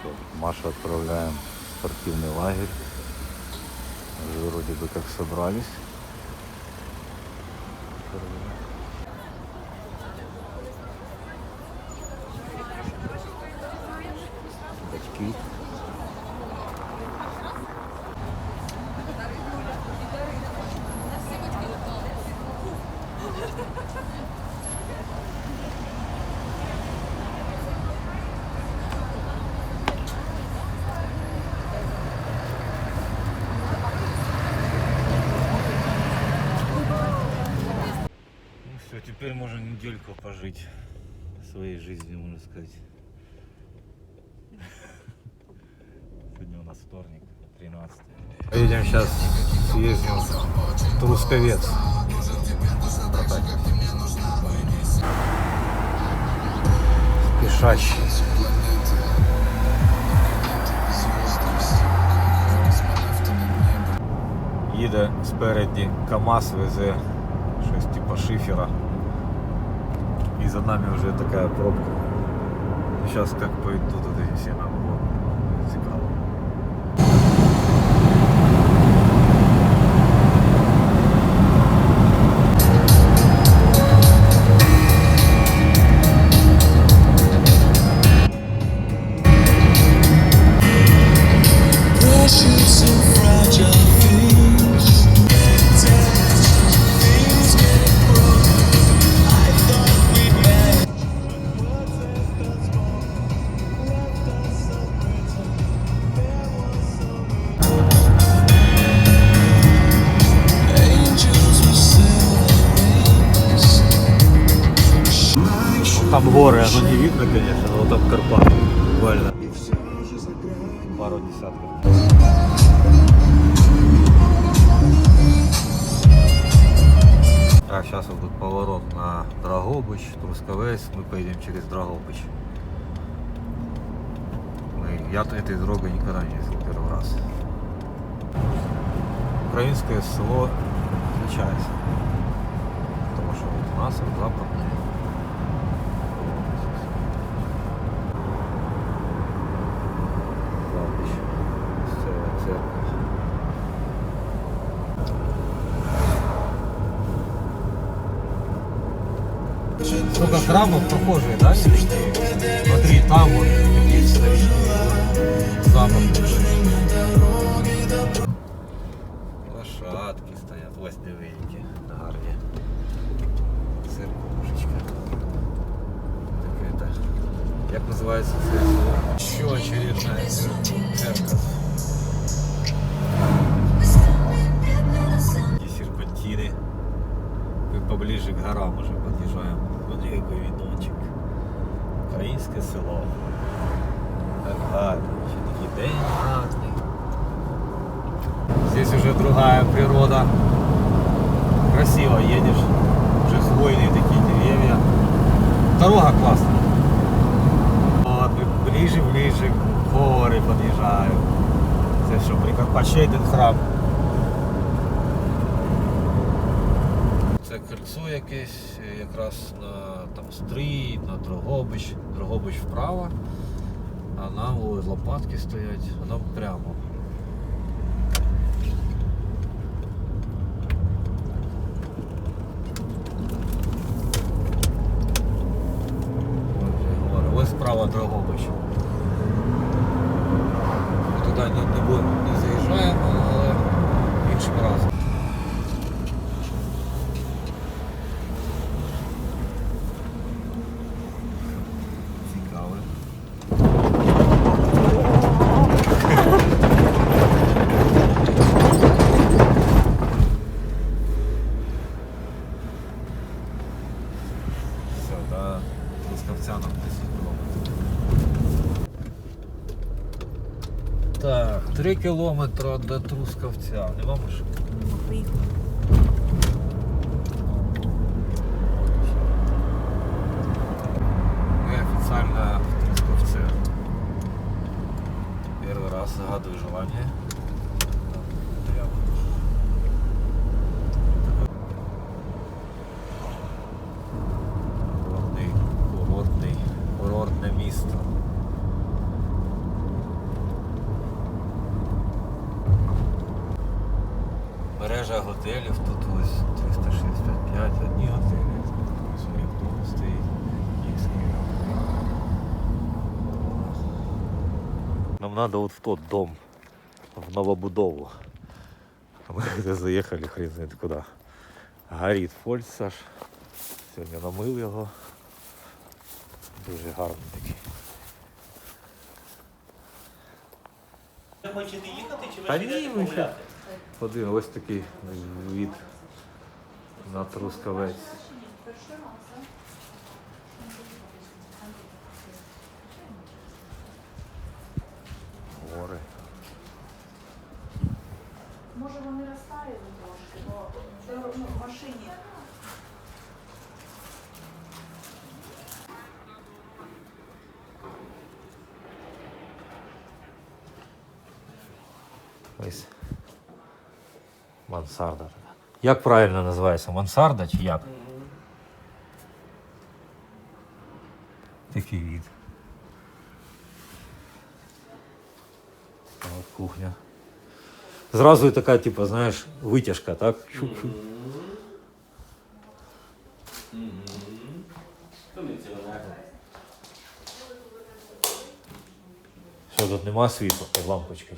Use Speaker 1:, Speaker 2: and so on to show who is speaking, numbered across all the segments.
Speaker 1: что, Машу отправляем в спортивный лагерь. Уже вроде бы как собрались. Пожить своей жизнью, можно сказать. Сегодня у нас вторник, 13 Едем сейчас, съездим в Трусковец. Спешащий. Їде спереді КАМАЗ везе щось типа шифера. І за нами уже такая пробка. Сейчас как пойду туди всі нам було Я этой дорогой никогда не ездил первый раз. Украинское село отличается. Потому что вот у нас западное. Сколько храмов похожие, да? Смотри, там вот такие старинные замок. Лошадки стоят, ось диви які гарні. Церковушечка. Так это, як називається це? Еще очередная церковь. И серпантины. Мы поближе к горам уже подъезжаем. Вот який видочек. Українське село. Так гарно. Ще такий день гарний. Здесь уже другая природа. Красиво едешь. Уже хвойные такие деревья. Дорога классная. Вот, мы ближе, ближе к горы подъезжаем. Це що, Прикарпаття один храм. Це кольцо якесь, е, якраз на там стрій, на Дрогобич. Дрогобич вправо, а ось лопатки стоять, а нам прямо. Ось вже говорю, Ось справа Дрогобич. Ми туди не, не, будемо, не заїжджаємо, але іншим разом. Цікаве. Все, до Трускавця нам 10 кілометрів. Так, 3 кілометри до Трускавця. Нема машин?
Speaker 2: Поїхали.
Speaker 1: Мы официально в Трусковце. Первый раз загадываю желание. Курортний, курортний, курортне місто. Мережа готелів тут ось 365 одні готелі. Ось тут стоїть київський Нам надо вот в тот дом, в новобудову. А Мы заехали хрен знает куда. Горить фольц Саш. Сьогодні намив його. Дуже гарний такий.
Speaker 2: Ви хочете їхати чи ви
Speaker 1: Та ні,
Speaker 2: йдете
Speaker 1: ми
Speaker 2: погуляти?
Speaker 1: Один ось такий від на Трускавець. Гори.
Speaker 3: Може вони розтаяли трошки, бо ну, в машині.
Speaker 1: Мансарда. така. Як правильно називається? Мансарда чи як? Такий від. От кухня. Зразу така, типу, знаєш, витяжка, так? Чук-чук. Що тут нема світла? Лампочка.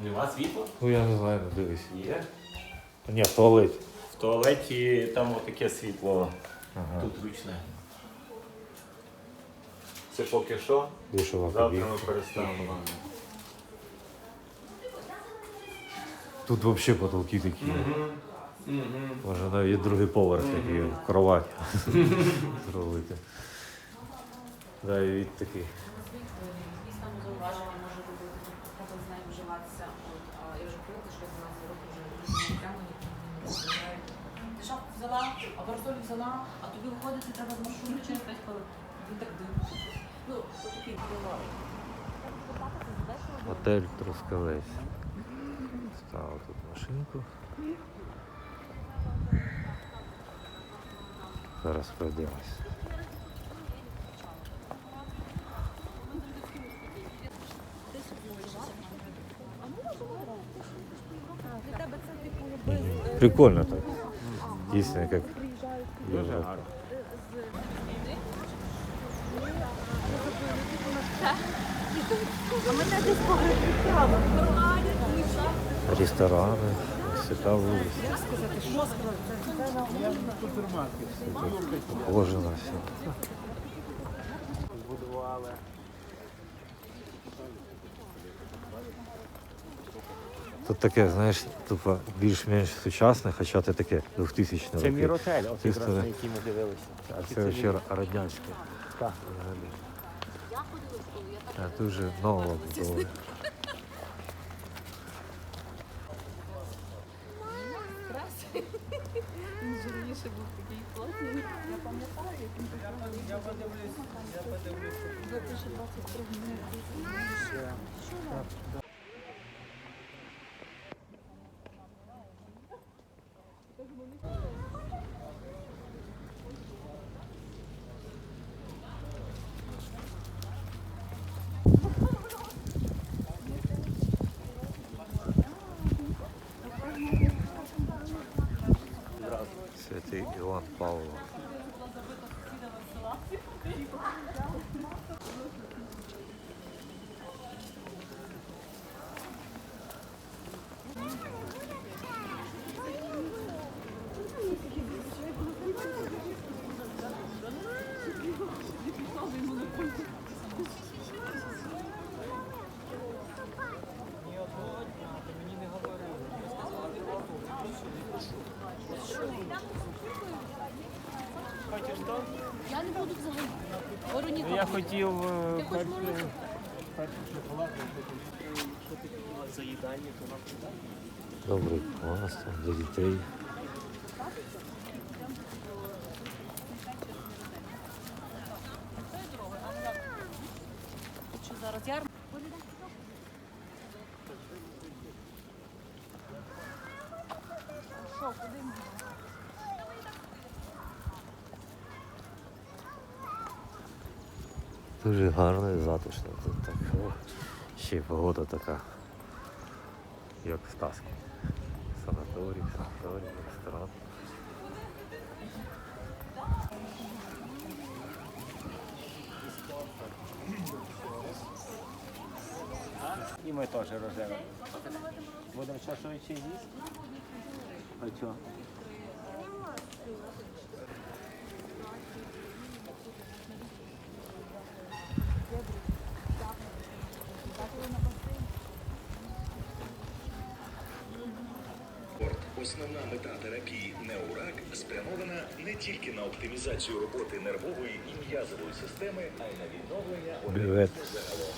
Speaker 2: Нема світла?
Speaker 1: Ну я не знаю, ну дивись.
Speaker 2: Є.
Speaker 1: Ні, в туалеті.
Speaker 2: В туалеті там таке світло.
Speaker 1: Ага.
Speaker 2: Тут ручне. Це поки що.
Speaker 1: Душова
Speaker 2: Завтра
Speaker 1: кабінка.
Speaker 2: ми переставимо.
Speaker 1: Тут взагалі потолки такі. Може навіть другий поверх такий, кровать зробити. Да, і від такий.
Speaker 4: Якісь там зауваження може робити, треба з нею вживатися. От, а я вже привикла, що я 12 років вже прямо ніхто не розмовляє. Ти шапку взяла, а парасоль взяла, а тобі виходити треба з маршруту через 5 хвилин. Він так дивиться. Ну, такий буває.
Speaker 1: Готель Трускавець. Ставив тут машинку. Зараз пройдемось. Прикольно так. Дійсно, як Європа. Ресторани, така вулиця. Похоже на все. Таке, знаєш, тупо більш-менш сучасне, хоча це таке 2000
Speaker 2: Це
Speaker 1: роки.
Speaker 2: міротель, от якраз на який ми дивилися.
Speaker 1: А це ще радянське.
Speaker 2: Так.
Speaker 1: взагалі. А вже нова будова.
Speaker 4: Він жирніше був такий плотний. Я пам'ятаю, як він Я подивлюсь, я подивлюсь. 2022
Speaker 1: Святий Іван Павло.
Speaker 4: Я не буду взагалі. Вероніка,
Speaker 2: Я хотів е,
Speaker 4: ти хочеш морозиво?
Speaker 2: перший шоколад, що ти хотіла заїдання, то нам туди.
Speaker 1: Добрий клас там для дітей.
Speaker 4: Що зараз я
Speaker 1: Дуже гарно і затишно тут так. О, ще й погода така Як в Стаскі. Санаторій, санаторій, ресторан.
Speaker 2: І ми теж рожеві. Будемо швидше їсти? А чого?
Speaker 5: Спрямована не тільки на оптимізацію роботи нервової і м'язової системи, а й на відновлення організму загалом.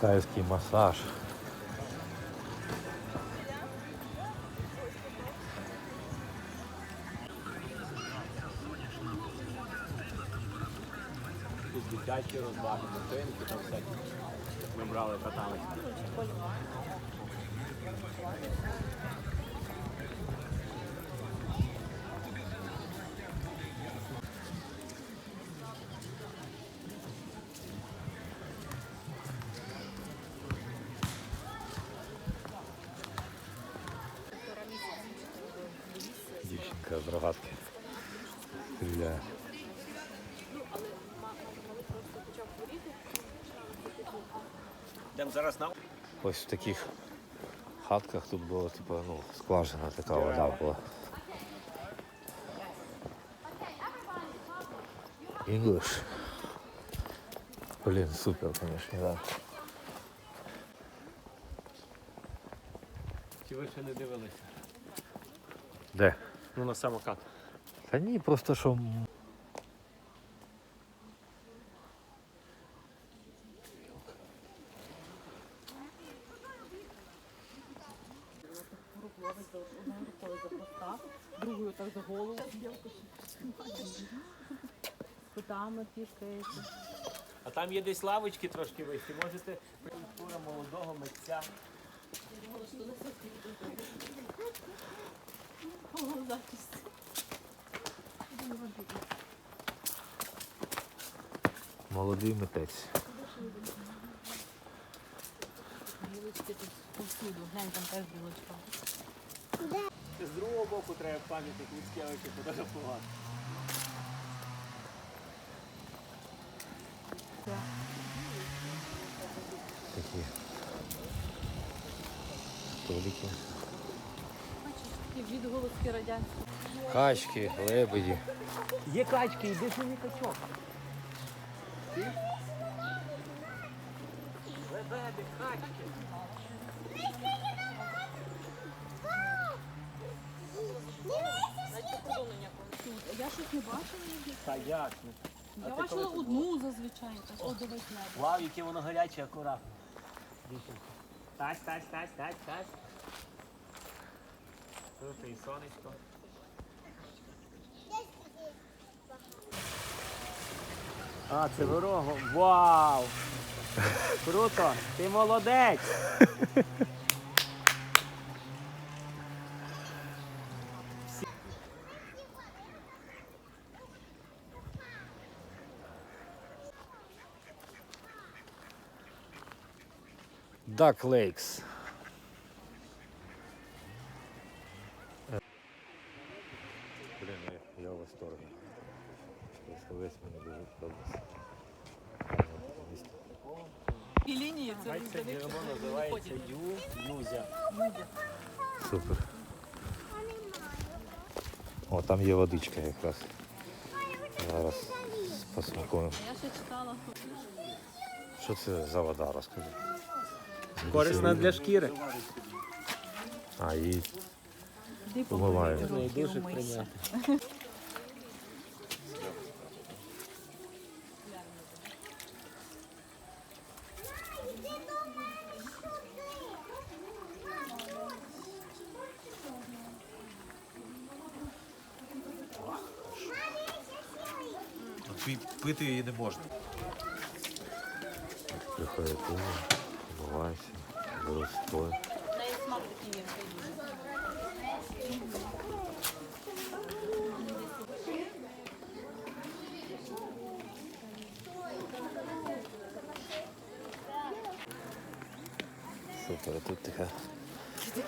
Speaker 1: Тайський масаж.
Speaker 2: Тут розваги, машинки, там всякі. Ми брали, каталися.
Speaker 1: Дівчинка з рогатки. Стріляє.
Speaker 2: Йдемо зараз на
Speaker 1: Ось в таких хатках тут було, типу, ну, скважина така вода була. English. Блін, супер, звісно, да.
Speaker 2: Чи ви ще не дивилися?
Speaker 1: Де?
Speaker 2: Ну на самокат.
Speaker 1: Та ні, просто що.
Speaker 4: Ловить за одною рукою за хвоста, другою так за голову. Кутами пікається.
Speaker 2: А там є десь лавочки трошки вищі. Можете культура молодого митця.
Speaker 1: Молодий митець.
Speaker 4: Білочки тут повсюду. Глянь, там теж білочка.
Speaker 2: З другого боку треба пам'ятник Міцкевича фотографувати.
Speaker 1: Такі столики.
Speaker 4: Такі відголоски радянські.
Speaker 1: Качки, лебеді.
Speaker 2: Є качки, йди ж мені качок. Лебеди, качки.
Speaker 4: Я щось не бачила їх.
Speaker 2: Та як? ну?
Speaker 4: Я
Speaker 2: ти
Speaker 4: бачила
Speaker 2: коли-
Speaker 4: одну зазвичай. Так, о, дивись небо.
Speaker 2: Вау, яке воно гаряче, акуратно. Дівчинка. Тась, тась, тась, тась, тась. Тут і сонечко. А, це ворого. Вау! Круто! Ти молодець!
Speaker 1: Duck Lakes. Блін, я, я в восторгі. Ось Весь мені дуже подобається. Місто.
Speaker 4: І лінії це
Speaker 2: Бачите, джерело називається Ю, Юзя.
Speaker 1: Супер. О, там є водичка якраз. Зараз посмакуємо.
Speaker 4: Я ще читала.
Speaker 1: Що це за вода, розкажи.
Speaker 2: Корисна для шкіри.
Speaker 1: А,
Speaker 2: З неї
Speaker 4: руки
Speaker 2: дуже прийняти.
Speaker 1: пити її не можна. Приходить пиво, вмивається, беруть стоїть.
Speaker 4: В неї смак такий є.
Speaker 1: Супер, тут така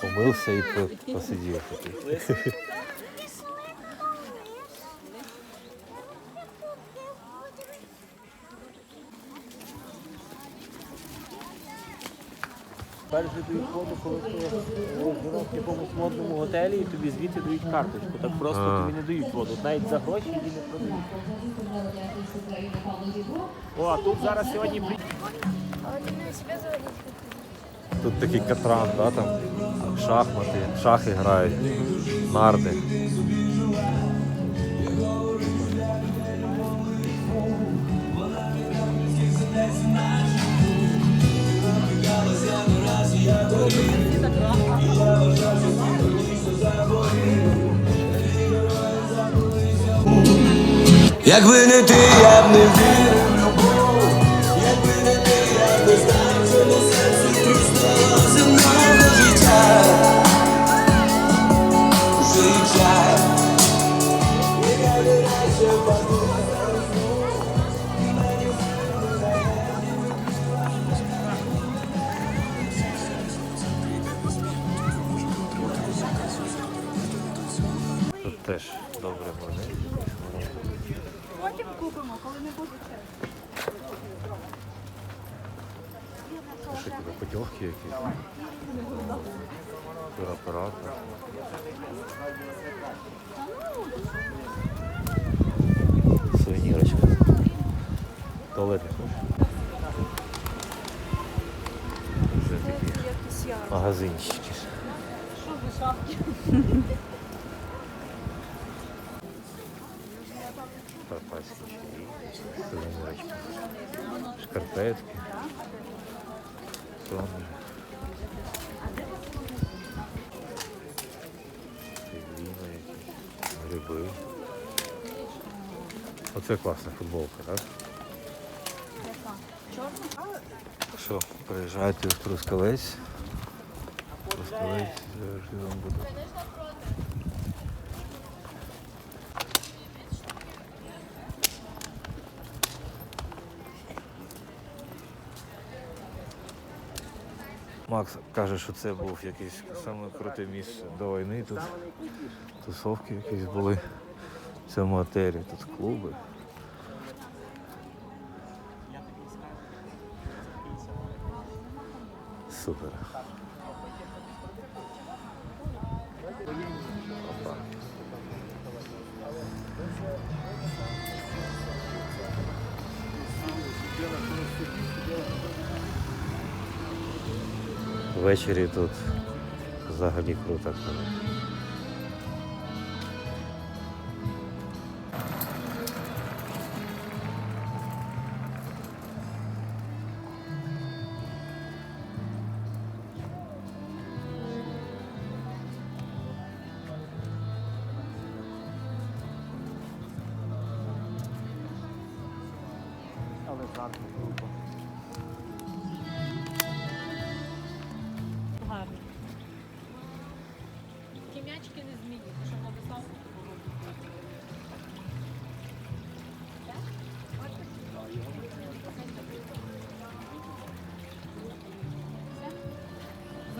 Speaker 1: помився і по- посидів.
Speaker 2: Перше дають воду, коли ти живеш в якомусь модному готелі і тобі звідти дають карточку. Так просто
Speaker 1: А.
Speaker 2: тобі не дають воду. Навіть за гроші її не продають. О, а тут зараз сьогодні при-
Speaker 1: Тут такий катран, да, там шахмати, шахи грають, нарди.
Speaker 6: Якби не ти, я б не вірив
Speaker 1: Що путівки якісь? Туроператор. Сувенірочка. Туалет не хочеш? Вже такі магазинчики. Карпатські Оце класна футболка, так? Що, приїжджайте в Трускавець. Трускавець завжди вам буде. Макс каже, що це був якесь саме круте місце до війни. Тут тусовки якісь були в цьому отелі, тут клуби. Ввечері тут взагалі круто.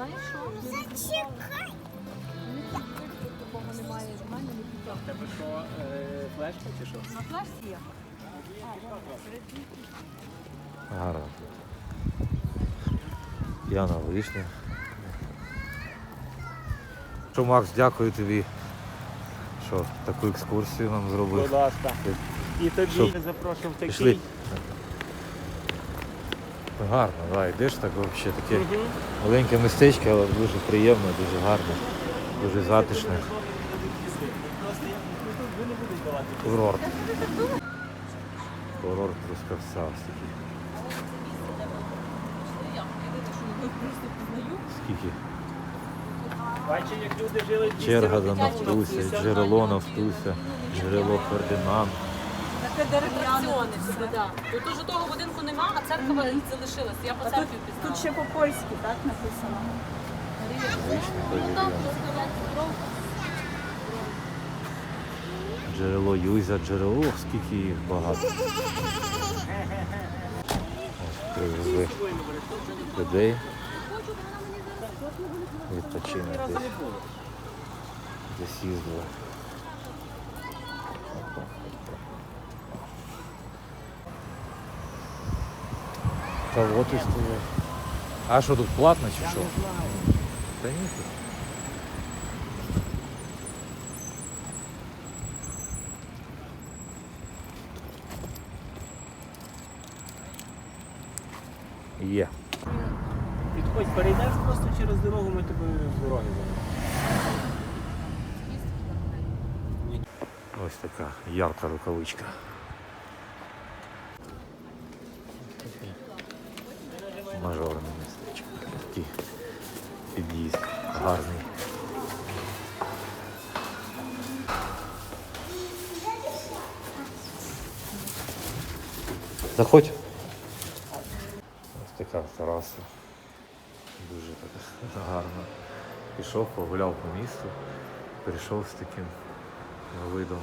Speaker 4: Знаєш що? Зачекай! Такого немає, в мене не.
Speaker 2: В тебе що, флешка чи що?
Speaker 4: На флеш є.
Speaker 1: Гарно. Яна вишня. Що, Макс, дякую тобі, що таку екскурсію нам
Speaker 2: Будь ласка. І тобі
Speaker 1: Щоб-
Speaker 2: запрошую в такий.
Speaker 1: Пішли. Гарно, да, йдеш так взагалі таке маленьке містечко, але дуже приємне, дуже гарне, дуже затишне. Курорт. Курорт такий.
Speaker 4: Пізнаю.
Speaker 1: Скільки?
Speaker 2: Бачиш, як люди жили
Speaker 1: Черга
Speaker 2: тому,
Speaker 1: Нафтуся, джерело Нафтуся, джерело Фердинанд.
Speaker 4: Да. Тут уже того будинку нема, а церква залишилась. Я по церкві пізнала.
Speaker 3: Тут ще по-польськи, так написано.
Speaker 4: Ну, просто
Speaker 1: Джерело Юза, джерело, Ох, скільки їх багато. Привезли людей. Відпочинок десь. Десь їздили. Та от і стоять. А що тут платно чи що? Та ні. тут. Є.
Speaker 2: Підходь, перейдеш просто через дорогу, ми тебе з дороги.
Speaker 1: Ось така ярка рукавичка. Мажорне містечко. Такий під'їзд гарний. Заходь. Ось така. Дуже така гарна. Пішов, погуляв по місту, прийшов з таким видом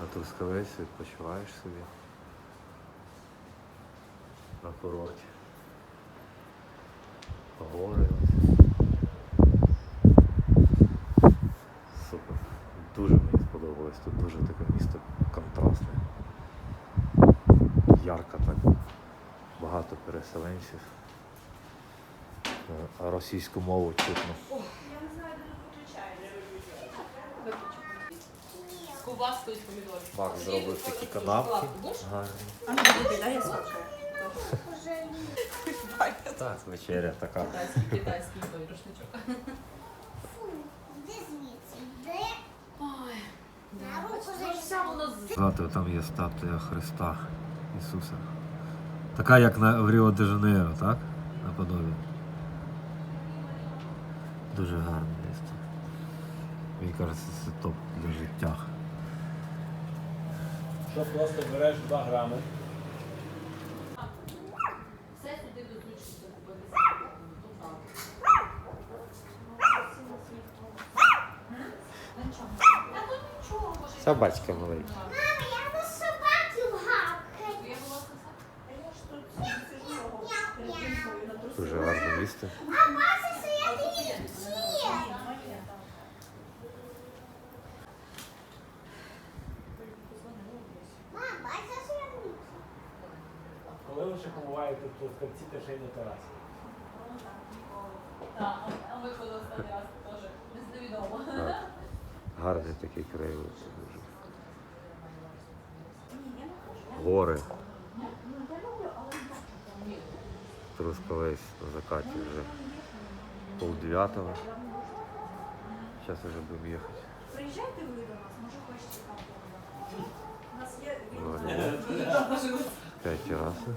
Speaker 1: на Трускавець, відпочиваєш собі на курорті. Гори. Супер. Дуже мені сподобалось. Тут дуже таке місто контрастне. Ярко так. Багато переселенців. Е, російську мову чутно.
Speaker 4: Ковбаскою з помідорів.
Speaker 1: Макс зробив такі канапки. Гарні.
Speaker 3: А ну тобі дай я.
Speaker 1: Так, вечеря така.
Speaker 4: Китайський, китайський той рушничок. Да. З
Speaker 1: Згадую, там є статуя Христа Ісуса. Така, як на, в Ріо де Жанейро, так? Наподобі. Дуже гарне місто. Мені кажеться, це топ для життя.
Speaker 2: Що просто береш 2 грами.
Speaker 4: все сюди до зручності купити. Ну,
Speaker 1: батька маленька. Дуже гарне місто.
Speaker 2: Коли ви ще побуваєте тут в кінці та ще й на терасі.
Speaker 4: Так, а ми коли останній раз теж невідомо.
Speaker 1: Так. Гарний такий краєвид. Дуже. Гори. Трускавець на закаті вже пол дев'ятого. Зараз вже будемо їхати.
Speaker 3: Приїжджайте ви до нас, може хочете там. У нас є
Speaker 1: П'ять терасів.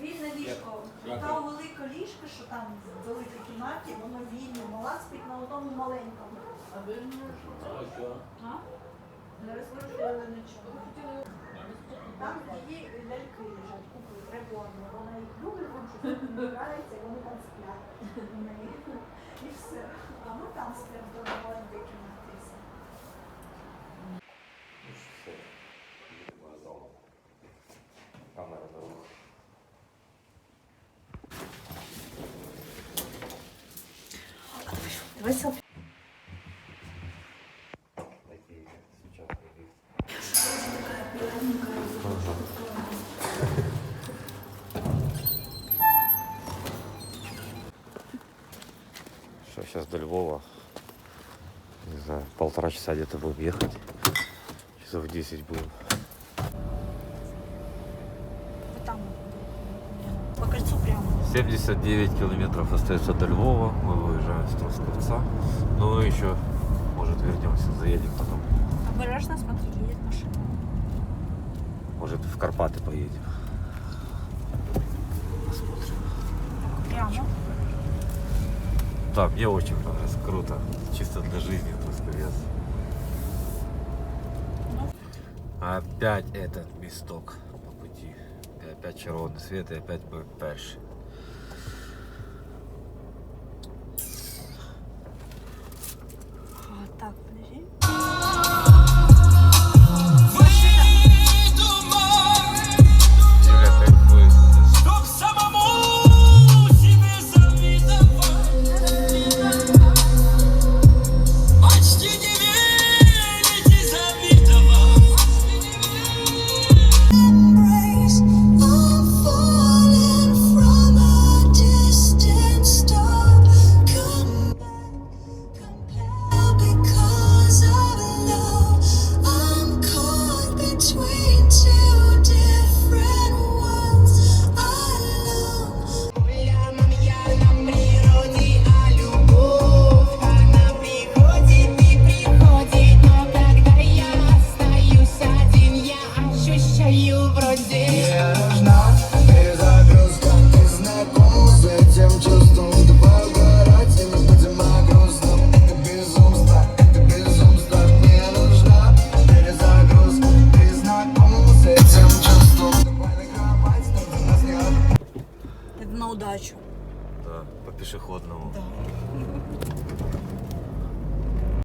Speaker 3: вільне ліжко. Та велика ліжка, що там в великій кімнаті, воно вільне. Мала спить на одному маленькому.
Speaker 4: А ви Не
Speaker 3: розкрутили нічого. Там її ляльки лежать, купили прикольно. Вона їх любить, тому що тут і вони там сплять. І все. А ми там спимо до маленької кімнати.
Speaker 1: Камера на рух.
Speaker 3: Давай селфі.
Speaker 1: Львова, не знаю, полтора часа где-то будем ехать. Часов 10 будем.
Speaker 3: Там. По кольцу прямо.
Speaker 1: 79 километров остается до Львова. Мы выезжаем с Трусковца. Но мы еще, может, вернемся, заедем потом.
Speaker 3: Обережно смотри, едет машина.
Speaker 1: Может, в Карпаты поедем. Посмотрим.
Speaker 3: Прямо.
Speaker 1: Да, мне очень понравилось. Круто. Чисто для жизни Трусковец. Опять этот мисток по пути. И опять червоный свет, и опять мы перші.